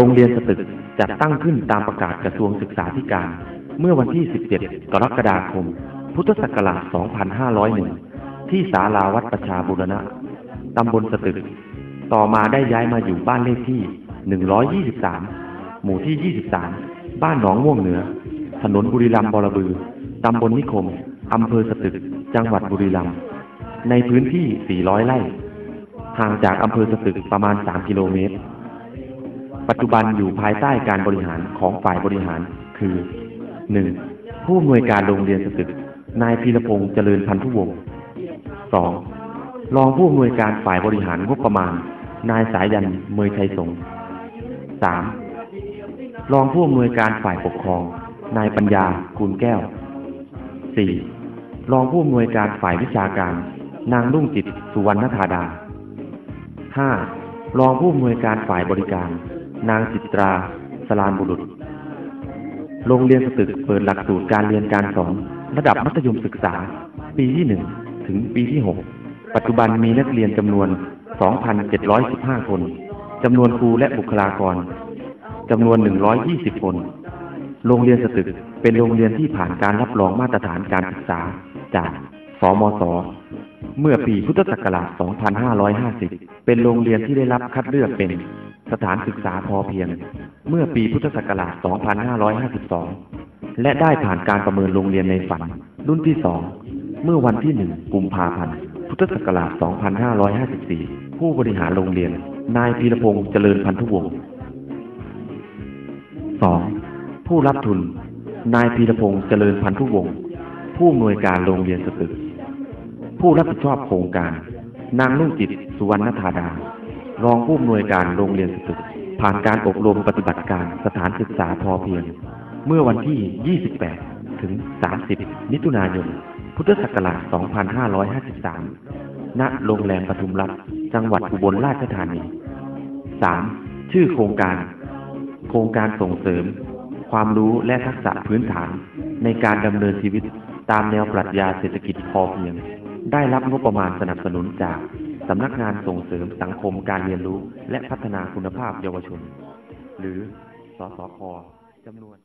รงเรียนสตึกจัดตั้งขึ้นตามประกาศกระทรวงศึกษาธิการ เมื่อวันที่ 17 กรกฎาคม พุทธศักราช 2501 ที่ศาลาวัดประชาบุรณะ ตำบลสตึก ต่อมาได้ย้ายมาอยู่บ้านเลขที่ 123 หมู่ที่ 23 บ้านหนองม่วงเหนือ ถนนบุรีรัมย์บรบือ ตำบลนิคม อำเภอสตึก จังหวัดบุรีรัมย์ ในพื้นที่ 400 ไร่ ห่างจากอำเภอสตึกประมาณ 3 กิโลเมตร ปัจจุบันอยู่ภายใต้การบริหารของฝ่ายบริหาร คือ 1. ผู้อำนวยการโรงเรียนสตึก นายพีรพงษ์เจริญพันธุวงศ์ 2. รองผู้อำนวยการฝ่ายบริหารงบประมาณ นายสายันเมยไทยสงฆ์ 3. รองผู้อำนวยการฝ่ายปกครอง นายปัญญากุลแก้ว 4. รองผู้อำนวยการฝ่ายวิชาการ นางรุ่งจิตสุวรรณธาดา 5. รองผู้อำนวยการฝ่ายบริการ นางจิตรา สลานบุรุษ โรงเรียนสตึกเปิดหลักสูตรการเรียนการสอน ระดับมัธยมศึกษา ปีที่1ถึงปีที่6ปัจจุบันมีนักเรียนจำนวน 2,715 คน จำนวนครูและบุคลากร จำนวน 120 คน โรงเรียนสตึกเป็นโรงเรียนที่ผ่านการรับรองมาตรฐานการศึกษาจากสมศเมื่อปีพุทธศักราช 2550 เป็นโรงเรียนที่ได้รับคัดเลือกเป็น สถานศึกษาพอเพียง เมื่อปีพุทธศักราช 2552 และได้ผ่านการประเมินโรงเรียนในฝัน รุ่นที่ 2 เมื่อวันที่ 1 กุมภาพันธ์ พุทธศักราช 2554 ผู้บริหารโรงเรียน นายพีรพงษ์เจริญพันธุวงศ์ 2. ผู้รับทุน นายพีรพงษ์เจริญพันธุวงศ์ ผู้อำนวยการโรงเรียนสตึก ผู้รับผิดชอบโครงการ นางนุ่งจิต สุวรรณธาดา รองผู้อำนวยการโรงเรียนสตึก ผ่านการอบรมปฏิบัติการสถานศึกษาพอเพียง เมื่อวันที่ 28 ถึง 30 มิถุนายน พุทธศักราช 2553 ณ โรงแรมปทุมรัฐ จังหวัดอุบลราชธานี 3. ชื่อโครงการ โครงการส่งเสริม ความรู้และทักษะพื้นฐาน ในการดำเนินชีวิตตามแนวปรัชญาเศรษฐกิจพอเพียง ได้รับงบประมาณสนับสนุนจาก สำนักงานส่งเสริมสังคมการเรียนรู้ และพัฒนาคุณภาพเยาวชน หรือ สสพจำนวน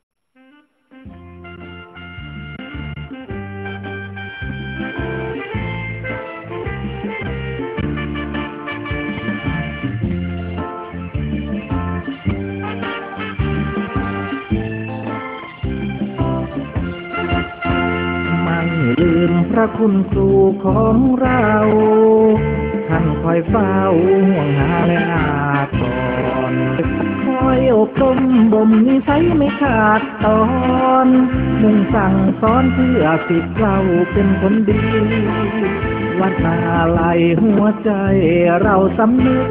ลืมพระคุณครูของเรา ท่านคอยเฝ้าห่วงหาและอาทรคอยอบรมบ่มนิสัยไม่ขาดตอนมุ่งสั่งสอนเพื่อสิทธิ์เราเป็นคนดี วัดนาลัยหัวใจเราสำนึก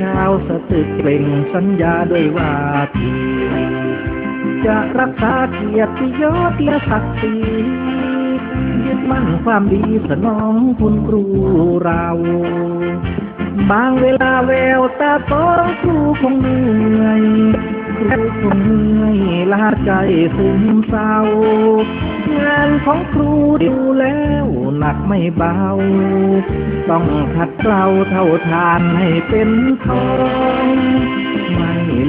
ชาวสตึกเปล่งสัญญาด้วยว่าทีจะรักษาเกียรติยศและศักดิ์ศรี มั่นความดีสนองคุณครูเรา บางเวลาแววตาต้องครูคงเหนื่อยครูคงเหนื่อยลาใจซึมเศร้างานของครูดูแล้วหนักไม่เบา ต้องขัดเกลาเท่าทานให้เป็นทอง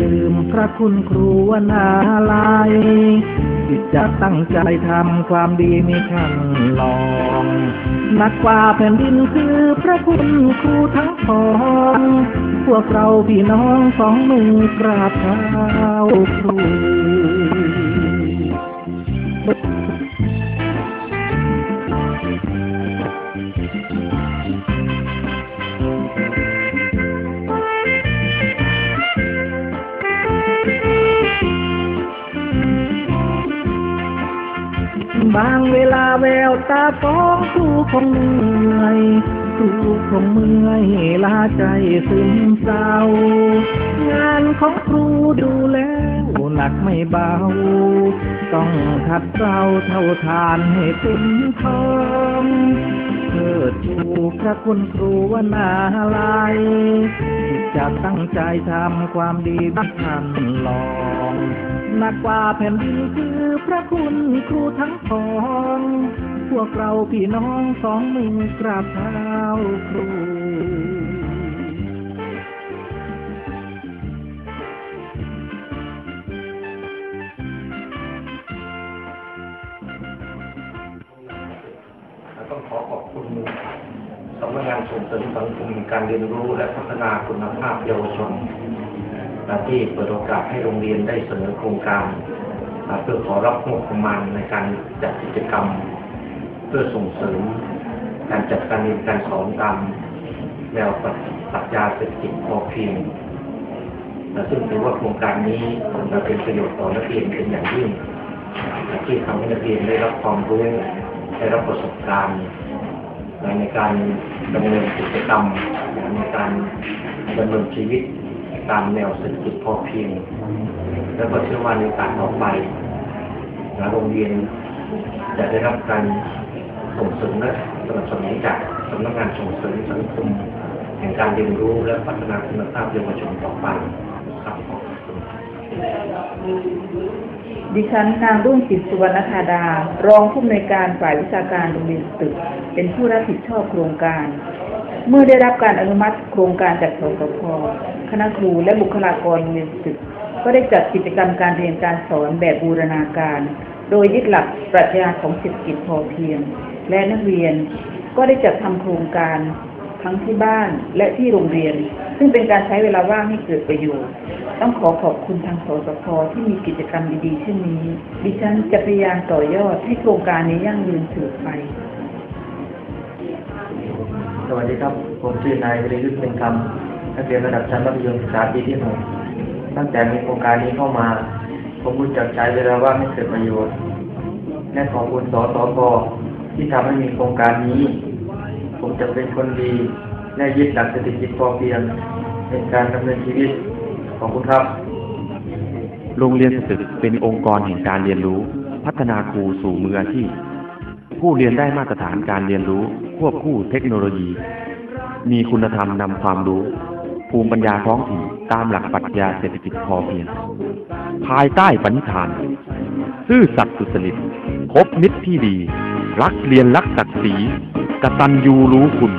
ลืมพระคุณครูวนาลัยที่จะตั้งใจทำความดีมีขั้นลองนักกว่าแผ่นดินคือพระคุณครูทั้งพอง พวกเราพี่น้องสองมือกราบเท้าครู เวลาแววตาฟ้องครูคงเหนื่อยครูคงเมื่อยลาใจซึมเศร้า งานของครูดูแล้วหนักไม่เบา ต้องขัดเกลาเท่าทานให้เต็มทองเทิดชูพระคุณครูวนาลัย จะตั้งใจทำความดีบัทันลองหนักกว่าแผ่นดินคือพระคุณครูทั้งพอง พวกเราพี่น้องสองมือกราบเท้าครู ส่งเสริมสังคมการเรียนรู้และพัฒนาคุณภาพเยาวชนที่เปิดโอกาสให้โรงเรียนได้เสนอโครงการเพื่อขอรับงบประมาณในการจัดกิจกรรม เพื่อส่งเสริมการจัดการเรียนการสอนตามแนวปรัชญาเศรษฐกิจพอเพียงและซึ่งถือว่าโครงการนี้จะเป็นประโยชน์ต่อนักเรียนเป็นอย่างยิ่งที่ทำให้นักเรียนได้รับความรู้ได้รับประสบการณ์ ในการดำเนินกิจกรรมในการดำเนินชีวิตตามแนวเศรษฐกิจพอเพียง และก็เชื่อว่าในกาสต่อไปนะโรงเรียนจะได้รับการส่งเสริมและสนับสนุนจากสำนักงานส่งเสริมสังคมแห่งการเรียนรู้และพัฒนาคุณภาพเยาวชนต่อไปครับขอบคุณ ดิฉันนางรุ่งจิตสุวรรณธาดา รองผู้อำนวยการฝ่ายวิชาการโรงเรียนตึก เป็นผู้รับผิดชอบโครงการ เมื่อได้รับการอนุมัติโครงการจากสสพคณะครูและบุคลากรโรงเรียนตึก ก็ได้จัดกิจกรรมการเรียนการสอนแบบบูรณาการ โดยยึดหลักปรัชญาของเศรษฐกิจพอเพียง และนักเรียนก็ได้จัดทำโครงการ ทั้งที่บ้านและที่โรงเรียน ซึ่งเป็นการใช้เวลาว่างให้เกิดประโยชน์ ต้องขอขอบคุณทางสสพที่มีกิจกรรมดีๆเช่นนี้ ดิฉันจะพยายามต่อยอดให้โครงการนี้ยั่งยืนสืบไป สวัสดีครับ ผมชื่อนายวิริยุทธ์เป็นคำนักเรียนระดับชั้นมัธยมศึกษาปีที่หกตั้งแต่มีโครงการนี้เข้ามา ผมรู้จักใช้เวลาว่างให้เกิดประโยชน์และขอบคุณสสกที่ทำให้มีโครงการนี้ ผมจะเป็นคนดีและยึดหลักเศรษฐกิจพอเพียงเป็นการดำเนินชีวิตขอบคุณครับ โรงเรียนสตึกเป็นองค์กรแห่งการเรียนรู้ พัฒนาครูสู่มืออาชีพ ผู้เรียนได้มาตรฐานการเรียนรู้ ควบคู่เทคโนโลยี มีคุณธรรมนำความรู้ ภูมิปัญญาท้องถิ่นตามหลักปรัชญาเศรษฐกิจพอเพียง ภายใต้ปณิธาน ซื่อสัตย์สุจริตคบมิตรที่ดี รักเรียนรักศักดิ์ศรี กตัญญูรู้คุณ